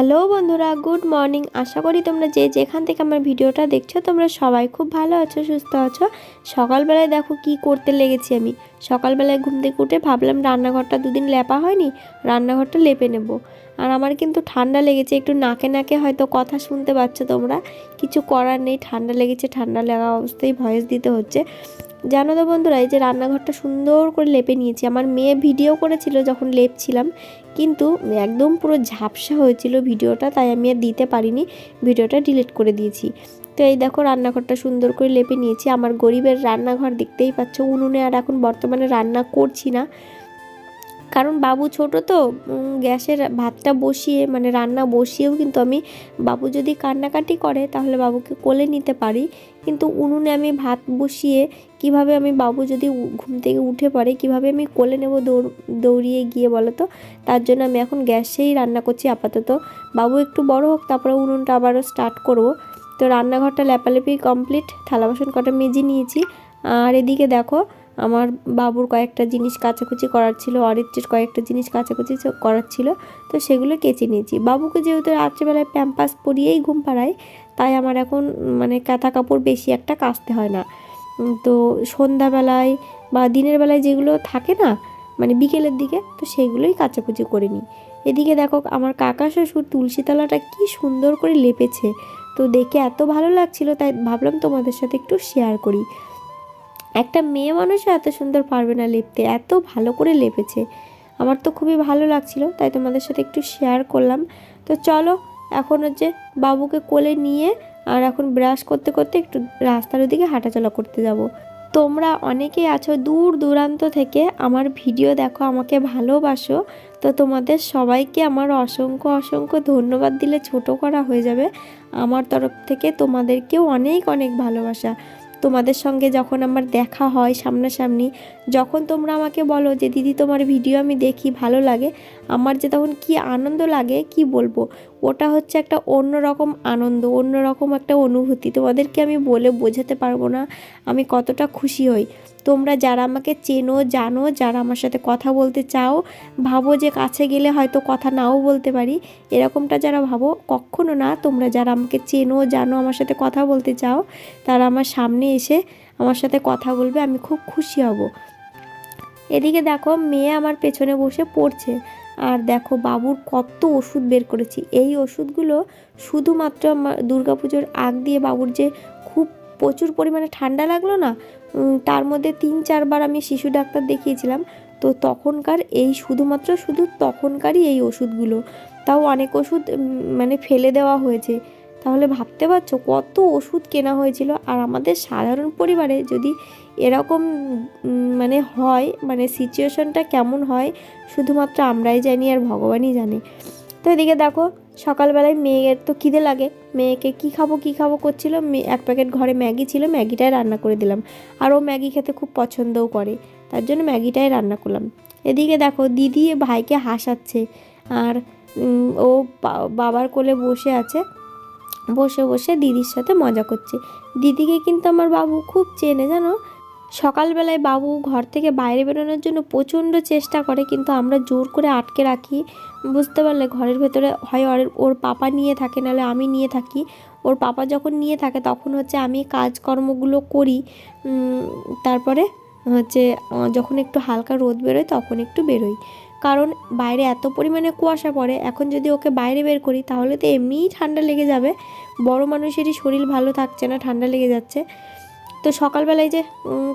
Hello বন্ধুরা, good morning. আশা করি তোমরা যে যেখান থেকে আমার ভিডিওটা দেখছ, তোমরা সবাই খুব ভালো আছো, সুস্থ আছো। সকালবেলায় দেখো কি করতে লেগেছি আমি। সকালবেলায় ঘুম থেকে উঠে ভাবলাম রান্নাঘরটা দুদিন লেপা হয়নি, রান্নাঘরটা লেপে নেব। আর আমার কিন্তু ঠান্ডা লেগেছে, একটু নাকে নাকে হয়তো কথা শুনতে পাচ্ছ তোমরা। কিছু করার নেই, ঠান্ডা লেগেছে, ঠান্ডা লাগা অবস্থায় ভয়েস দিতে হচ্ছে। জানো তো বন্ধুরা, এই যে রান্নাঘরটা সুন্দর করে লেপে নিয়েছি। আমার মেয়ে ভিডিও করেছিল যখন লেপছিলাম, কিন্তু একদম পুরো ঝাপসা হয়েছিল ভিডিওটা, তাই আমি আর দিতে পারিনি। ভিডিওটা ডিলিট করে দিয়েছি। তো এই দেখো, রান্নাঘরটা সুন্দর করে লেপে নিয়েছি। আমার গরিবের রান্নাঘর দেখতেই পাচ্ছ, উনুনে আর এখন বর্তমানে রান্না করছি না। কারণ বাবু ছোট তো গ্যাসের ভাতটা বসিয়ে মানে রান্না বসিয়েও কিন্তু আমি, বাবু যদি কান্নাকাটি করে তাহলে বাবুকে কোলে নিতে পারি। কিন্তু উনুনে আমি ভাত বসিয়ে কীভাবে আমি বাবু যদি ঘুম থেকে উঠে পড়ে, কীভাবে আমি কোলে নেব দৌড়, দৌড়িয়ে গিয়ে বলো তো? তার জন্য আমি এখন গ্যাসেই রান্না করছি আপাতত। বাবু একটু বড় হোক, তারপরে উনুনটা আবারও স্টার্ট করব। তো রান্নাঘরটা লেপালেপি কমপ্লিট থালা বাসন কটা মেজে নিয়েছি। আর এদিকে দেখো আমার বাবুর কয়েকটা জিনিস কাচাকুচি করার ছিল, অরিত্রের কয়েকটা জিনিস কাচাকুচি করার ছিল, তো সেগুলো কেচে নিয়েছি। বাবুকে যেহেতু রাত্রিবেলায় প্যাম্পাস পরিয়েই ঘুম পাড়াই তাই আমার এখন মানে কাঁথা কাপড় বেশি একটা কাচতে হয় না। তো সন্ধ্যাবেলায় বা দিনের বেলায় যেগুলো থাকে না মানে বিকেলের দিকে, তো সেগুলোই কাচাকুচি করে নিই। এদিকে দেখো, আমার কাকা শ্বশুর তুলসীতলাটা কি সুন্দর করে লেপেছে, তো দেখে এত ভালো লাগছিল, তাই ভাবলাম তোমাদের সাথে একটু শেয়ার করি। একটা মেয়ে মানুষও এত সুন্দর পারবে না লেপতে, এত ভালো করে লেপেছে। আমার তো খুবই ভালো লাগছিল, তাই তোমাদের সাথে একটু শেয়ার করলাম। তো চলো, এখন হচ্ছে বাবুকে কোলে নিয়ে আর এখন ব্রাশ করতে করতে একটু রাস্তার ওদিকে হাঁটাচলা করতে যাব। তোমরা অনেকেই আছো দূর দূরান্ত থেকে, আমার ভিডিও দেখো, আমাকে ভালোবাসো। তো তোমাদের সবাইকে আমার অসংখ্য অসংখ্য ধন্যবাদ দিলে ছোট করা হয়ে যাবে। আমার তরফ থেকে তোমাদেরকেও অনেক অনেক ভালোবাসা। তোমাদের সঙ্গে যখন আমার দেখা হয় সামনাসামনি, যখন তোমরা আমাকে বলো যে, দিদি, তোমার ভিডিও আমি দেখি, ভালো লাগে। আমার যে তখন কি আনন্দ লাগে, কি বলব? ওটা হচ্ছে একটা অন্য রকম আনন্দ, অন্য রকম একটা অনুভূতি। তোমাদেরকে আমি বলে বোঝাতে পারব না, আমি কতটা খুশি হই। তোমরা যারা আমাকে চেনো, জানো, যারা আমার সাথে কথা বলতে চাও, ভাবো যে কাছে গেলে হয়তো কথা নাও বলতে পারি। এরকমটা যারা ভাবো, কখনো না, তোমরা যারা আমাকে চেনো, জানো, আমার সাথে কথা বলতে চাও, তারা আমার সামনে এসে আমার সাথে কথা বলবে, আমি খুব খুশি হব। এদিকে দেখো, মেয়ে আমার পেছনে বসে পড়ছে। আর দেখো বাবুর কত ওষুধ বের করেছি। এই ওষুধগুলো শুধুমাত্র দুর্গা দুর্গাপুজোর আগ দিয়ে বাবুর যে খুব প্রচুর পরিমাণে ঠান্ডা লাগল না তার মধ্যে তিন চারবার আমি শিশু ডাক্তার দেখিয়েছিলাম, তো তখনকার এই শুধুমাত্র শুধু তখনকারই এই ওষুধগুলো। তাও অনেক ওষুধ মানে ফেলে দেওয়া হয়েছে। তাহলে ভাবতে পারছ কত ওষুধ কেনা হয়েছিল? আর আমাদের সাধারণ পরিবারে যদি এরকম মানে হয় মানে সিচুয়েশনটা কেমন হয়, শুধুমাত্র আমরাই জানি আর ভগবানই জানে। তো এদিকে দেখো, সকালবেলায় মেয়ের তো খিদে লাগে। মেয়েকে কি খাব কি খাব করছিল? এক প্যাকেট ঘরে ম্যাগি ছিল, ম্যাগিটাই রান্না করে দিলাম। আর ও ম্যাগি খেতে খুব পছন্দও করে, তার জন্য ম্যাগিটাই রান্না করলাম। এদিকে দেখো, দিদি ভাইকে হাসাচ্ছে। আর ও বাবার কোলে বসে আছে। বসে বসে দিদির সাথে মজা করছে। দিদিকে কিন্তু আমার বাবু খুব চেনে, জানো? সকালবেলায় বাবু ঘর থেকে বাইরে বেরোনোর জন্য প্রচণ্ড চেষ্টা করে, কিন্তু আমরা জোর করে আটকে রাখি। বুঝতে পারলে ঘরের ভেতরে হয় ওর ওর পাপা নিয়ে থাকে, নাহলে আমি নিয়ে থাকি। ওর পাপা যখন নিয়ে থাকে, তখন হচ্ছে আমি কাজকর্মগুলো করি। তারপরে হচ্ছে যখন একটু হালকা রোদ বেরোয়, তখন একটু বেরোই। কারণ বাইরে এত পরিমাণে কুয়াশা পড়ে, এখন যদি ওকে বাইরে বের করি তাহলে তো এমনিই ঠান্ডা লেগে যাবে। বড় মানুষেরই শরীর ভালো থাকছে না, ঠান্ডা লেগে যাচ্ছে। তো সকালবেলায় যে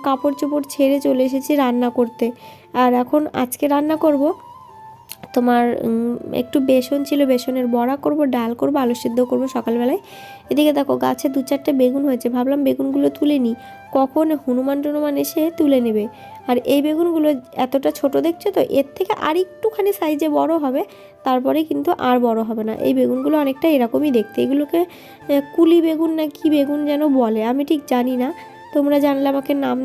কাপড় চোপড় ছেড়ে চলে এসেছি রান্না করতে। আর এখন আজকে রান্না করব তোমার একটু বেসন ছিল, বেসনের বড়া করব, ডাল করব, আলু সিদ্ধ করব সকালবেলায়। এদিকে দেখো গাছে দু চারটে বেগুন হয়েছে, ভাবলাম বেগুনগুলো তুলে নিই। কখন হনুমান টনুমান এসে তুলে নেবে? আর এই বেগুনগুলো এতটা ছোট দেখছ তো, এর থেকে আর একটুখানি সাইজে বড় হবে, তারপরে কিন্তু আর বড় হবে না। এই বেগুনগুলো অনেকটা এরকমই দেখতে। এগুলোকে কুলি বেগুন না কি বেগুন যেন বলে, আমি ঠিক জানি না। তোমরা জানলে আমাকে নাম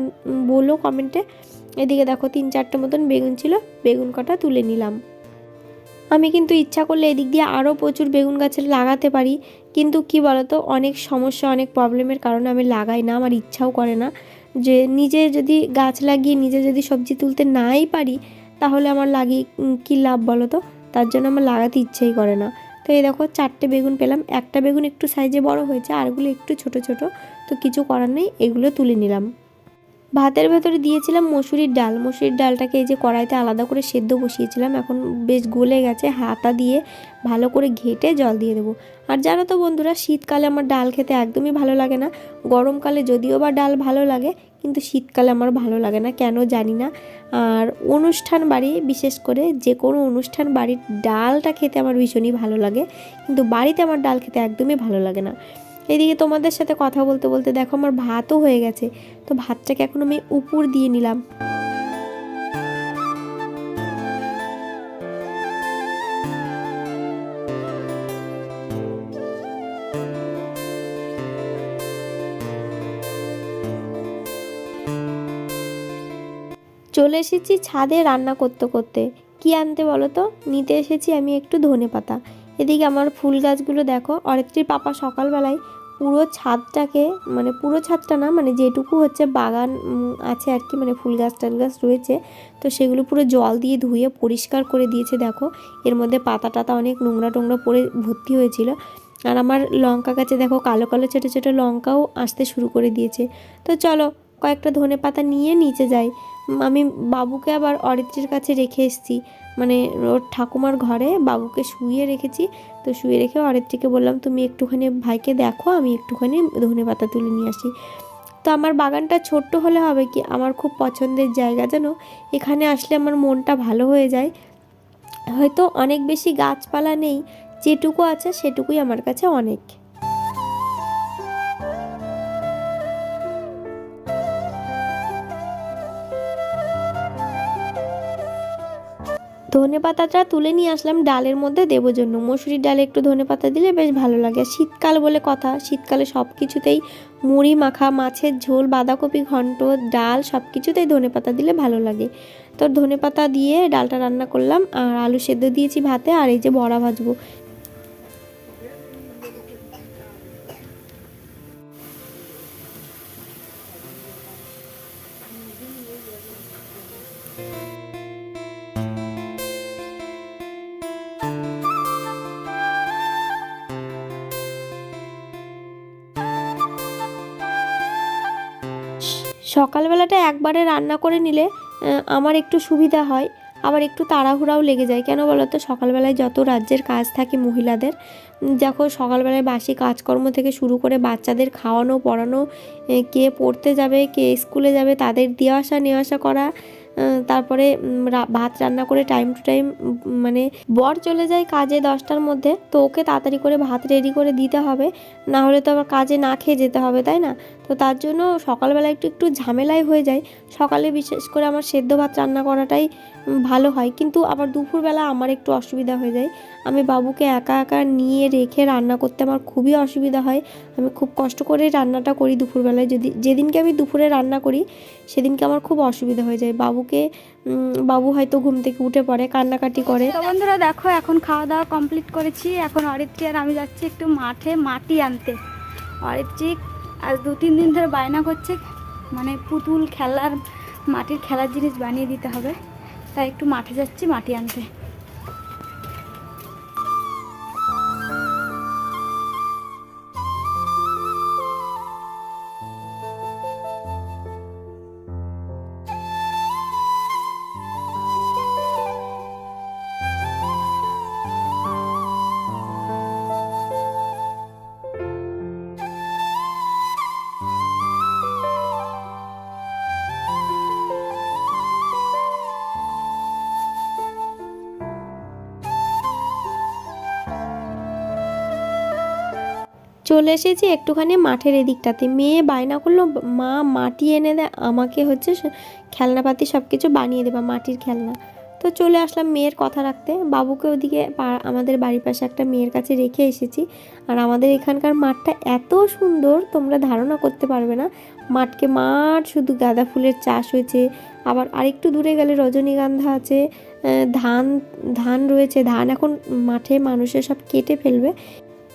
বলো কমেন্টে। এদিকে দেখো তিন চারটে মতন বেগুন ছিল, বেগুন কটা তুলে নিলাম। আমি কিন্তু ইচ্ছা করলে এদিক দিয়ে আরও প্রচুর বেগুন গাছের লাগাতে পারি। কিন্তু কি বলতো, অনেক সমস্যা, অনেক প্রবলেমের কারণে আমি লাগাই না, আমার ইচ্ছাও করে না। যে নিজে যদি গাছ লাগিয়ে নিজে যদি সবজি তুলতে নাই পারি, তাহলে আমার লাগি কী লাভ বলো তো তার জন্য আমার লাগাতে ইচ্ছেই করে না। তো এই দেখো, চারটে বেগুন পেলাম। একটা বেগুন একটু সাইজে বড় হয়েছে, আরগুলো একটু ছোট ছোট। তো কিছু করার নেই, এগুলো তুলে নিলাম। ভাতের ভেতরে দিয়েছিলাম মসুরির ডাল। মসুরির ডালটাকে এই যে কড়াইতে আলাদা করে সেদ্ধ বসিয়েছিলাম। এখন বেশ গলে গেছে, হাতা দিয়ে ভালো করে ঘেটে জল দিয়ে দেবো। আর জানো তো বন্ধুরা, শীতকালে আমার ডাল খেতে একদমই ভালো লাগে না। গরমকালে যদিও বা ডাল ভালো লাগে, কিন্তু শীতকালে আমার ভালো লাগে না, কেন জানি না। আর অনুষ্ঠান বাড়ি, বিশেষ করে যে কোনো অনুষ্ঠান বাড়ির ডালটা খেতে আমার ভীষণই ভালো লাগে, কিন্তু বাড়িতে আমার ডাল খেতে একদমই ভালো লাগে না। এদিকে তোমাদের সাথে কথা বলতে বলতে দেখো আমার ভাতও হয়ে গেছে, তো ভাতটাকে এখন আমি উপর দিয়ে নিলাম। চলে এসেছি ছাদে রান্না করতে করতে। কি আনতে বলো তো? নিতে এসেছি আমি একটু ধনে পাতা এদিকে আমার ফুল গাছগুলো দেখো অরেকটির পাপা সকালবেলায় পুরো ছাদটাকে মানে পুরো ছাদটা না মানে যেটুকু হচ্ছে বাগান আছে আর কি মানে ফুল গাছ টাল গাছ রয়েছে, তো সেগুলো পুরো জল দিয়ে ধুয়ে পরিষ্কার করে দিয়েছে দেখো। এর মধ্যে পাতা টাতা অনেক নোংরা টোংরা পড়ে ভর্তি হয়েছিল। আর আমার লঙ্কা গাছে দেখো, কালো কালো ছোটো ছোটো লঙ্কাও আসতে শুরু করে দিয়েছে। তো চলো কয়েকটা ধনে পাতা নিয়ে নিচে যাই। আমি বাবুকে আবার অরিত্রির কাছে রেখে এসেছি। মানে ওর ঠাকুমার ঘরে বাবুকে শুয়ে রেখেছি। তো শুয়ে রেখে অরিত্রিকে বললাম, তুমি একটুখানি ভাইকে দেখো, আমি একটুখানি ধনে পাতা তুলে নিয়ে আসি। তো আমার বাগানটা ছোট্ট হলে হবে কি? আমার খুব পছন্দের জায়গা যেন এখানে আসলে আমার মনটা ভালো হয়ে যায়। হয়তো অনেক বেশি গাছপালা নেই, যেটুকু আছে সেটুকুই আমার কাছে অনেক। ধনে পাতাটা তুলে নিয়ে আসলাম, ডালের মধ্যে দেবো জন্য। মসুরির ডালে একটু ধনে পাতা দিলে বেশ ভালো লাগে। শীতকাল বলে কথা, শীতকালে সব কিছুতেই মুড়ি মাখা, মাছের ঝোল, বাঁধাকপি ঘন্ট, ডাল সব কিছুতেই ধনে পাতা দিলে ভালো লাগে। তো ধনে পাতা দিয়ে ডালটা রান্না করলাম, আর আলু সেদ্ধ দিয়েছি ভাতে, আর এই যে বড়া ভাজবো সকালবেলাটা একবারে রান্না করে নিলে আমার একটু সুবিধা হয়। আবার একটু তাড়াহুড়াও লেগে যায়। কেন বলো তো? সকালবেলায় যত রাজ্যের কাজ থাকে মহিলাদের দেখো সকালবেলায় বাসি কাজকর্ম থেকে শুরু করে বাচ্চাদের খাওয়ানো, পড়ানো কে পড়তে যাবে, কে স্কুলে যাবে, তাদের দিয়ে আসা, নিয়ে আসা করা তারপরে ভাত রান্না করে টাইম টু টাইম মানে বর চলে যায় কাজে দশটার মধ্যে, তো ওকে তাড়াতাড়ি করে ভাত রেডি করে দিতে হবে। না হলে তো আবার কাজে না খেয়ে যেতে হবে, তাই না? তো তার জন্য সকালবেলা একটু একটু ঝামেলাই হয়ে যায়। সকালে বিশেষ করে আমার সেদ্ধ ভাত রান্না করাটাই ভালো হয়। কিন্তু আবার দুপুরবেলা আমার একটু অসুবিধা হয়ে যায়। আমি বাবুকে একা একা নিয়ে রেখে রান্না করতে আমার খুবই অসুবিধা হয়। আমি খুব কষ্ট করে রান্নাটা করি দুপুরবেলায়। যদি, যেদিনকে আমি দুপুরে রান্না করি, সেদিনকে আমার খুব অসুবিধা হয়ে যায়। বাবুকে বাবু হয়তো ঘুম থেকে উঠে পড়ে, কান্নাকাটি করে। বন্ধুরা দেখো, এখন খাওয়া দাওয়া কমপ্লিট করেছি। এখন অরিত্রী আর আমি যাচ্ছি একটু মাঠে মাটি আনতে। অরিত্রী আজ দু তিন দিন ধরে বায়না করছে মানে পুতুল খেলার, মাটির খেলার জিনিস বানিয়ে দিতে হবে। তাই একটু মাঠে যাচ্ছি, মাটি আনতে। চলে এসেছি একটুখানি মাঠের এদিকটাতে। মেয়ে বায়না করল, মা, মাটি এনে দেয় আমাকে হচ্ছে খেলনাপাতি সব কিছু বানিয়ে দেবা, মাটির খেলনা। তো চলে আসলাম মেয়ের কথা রাখতে। বাবুকে ওদিকে আমাদের বাড়ির পাশে একটা মেয়ের কাছে রেখে এসেছি। আর আমাদের এখানকার মাঠটা এত সুন্দর, তোমরা ধারণা করতে পারবে না। মাঠকে মাঠ, শুধু গাঁদা ফুলের চাষ হয়েছে। আবার আরেকটু দূরে গেলে রজনীগন্ধা আছে ধান ধান রয়েছে। ধান এখন মাঠে মানুষের সব কেটে ফেলবে।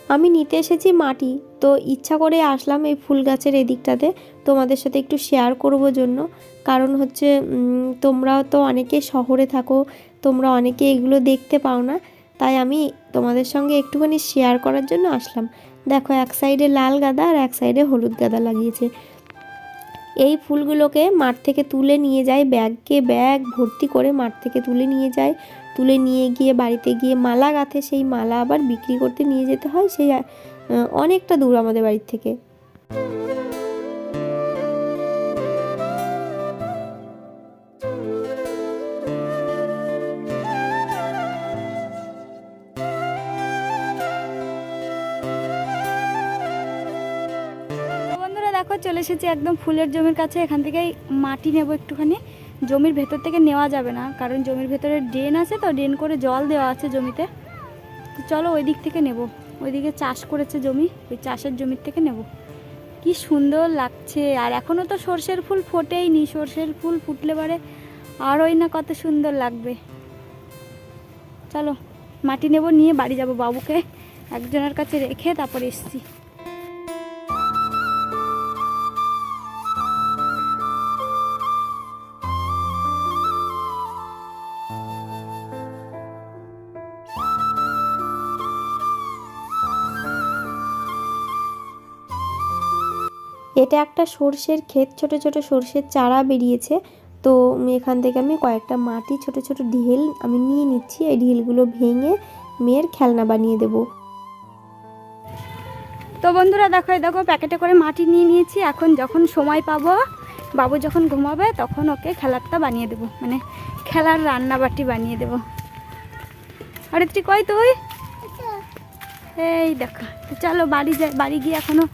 আমি নিতে এসেছি মাটি তো ইচ্ছা করে আসলাম এই ফুল গাছের এদিকটাতে। তোমাদের সাথে একটু শেয়ার করব জন্য। কারণ হচ্ছে উম, তোমরাও তো অনেকে শহরে থাকো তোমরা অনেকে এগুলো দেখতে পাও না। তাই আমি তোমাদের সঙ্গে একটুখানি শেয়ার করার জন্য আসলাম। দেখো এক সাইডে লাল গাদা আর এক সাইডে হলুদ গাদা লাগিয়েছে। এই ফুলগুলোকে মাঠ থেকে তুলে নিয়ে যায় ব্যাগকে ব্যাগ ভর্তি করে মাঠ থেকে তুলে নিয়ে যায়। তুলে নিয়ে গিয়ে বাড়িতে গিয়ে মালা গাঁথে সেই মালা আবার বিক্রি করতে নিয়ে যেতে হয় সেই অনেকটা দূর আমাদের বাড়ির থেকে। দেখো, চলে এসেছি একদম ফুলের জমির কাছে। এখান থেকেই মাটি নেব একটুখানি। জমির ভেতর থেকে নেওয়া যাবে না, কারণ জমির ভেতরে ড্রেন আছে তো, ড্রেন করে জল দেওয়া আছে জমিতে। তো চলো ওই দিক থেকে নেব। ওইদিকে চাষ করেছে জমি, ওই চাষের জমির থেকে নেব। কি সুন্দর লাগছে, আর এখনও তো সর্ষের ফুল ফোটেইনি সর্ষের ফুল ফুটলে পারে আরোই না কত সুন্দর লাগবে। চলো, মাটি নেব, নিয়ে বাড়ি যাব বাবুকে, একজনের কাছে রেখে তারপর এসছি। এটা একটা সর্ষের ক্ষেত, ছোট ছোট সর্ষের চারা বেরিয়েছে। তো এখান থেকে আমি কয়েকটা মাটি, ছোট ছোট ঢিল আমি নিয়ে নিচ্ছি। এই ঢিলগুলো ভেঙে মেয়ের খেলনা বানিয়ে দেবো। তো বন্ধুরা, দেখো দেখো, প্যাকেটে করে মাটি নিয়ে নিয়েছি। এখন যখন সময় পাবো, বাবু যখন ঘুমাবে, তখন ওকে খেলারটা বানিয়ে দেবো। মানে খেলার রান্না বাটি বানিয়ে দেবো। আরে, তুই কই তুই? এই দেখো চলো বাড়ি যাই বাড়ি গিয়ে এখনও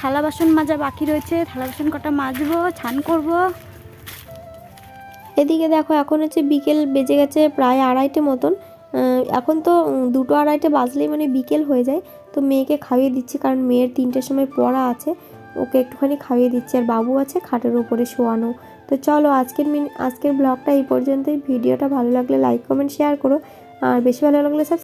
থালা বাসন মাজা বাকি রয়েছে। থালা বাসন কটা মাজবো, ছান করব। এদিকে দেখো, এখন হচ্ছে বিকেল বেজে গেছে প্রায় আড়াইটে মতন। এখন তো দুটো আড়াইটে বাজলেই মানে বিকেল হয়ে যায়। তো মেয়েকে খাইয়ে দিচ্ছি, কারণ মেয়ের তিনটের সময় পড়া আছে। ওকে একটুখানি খাইয়ে দিচ্ছি, আর বাবু আছে খাটের উপরে শোয়ানো। তো চলো, আজকের মিনি, আজকের ব্লগটা এই পর্যন্তই। ভিডিওটা ভালো লাগলে লাইক, কমেন্ট, শেয়ার করো। আর বেশি ভালো লাগলে সব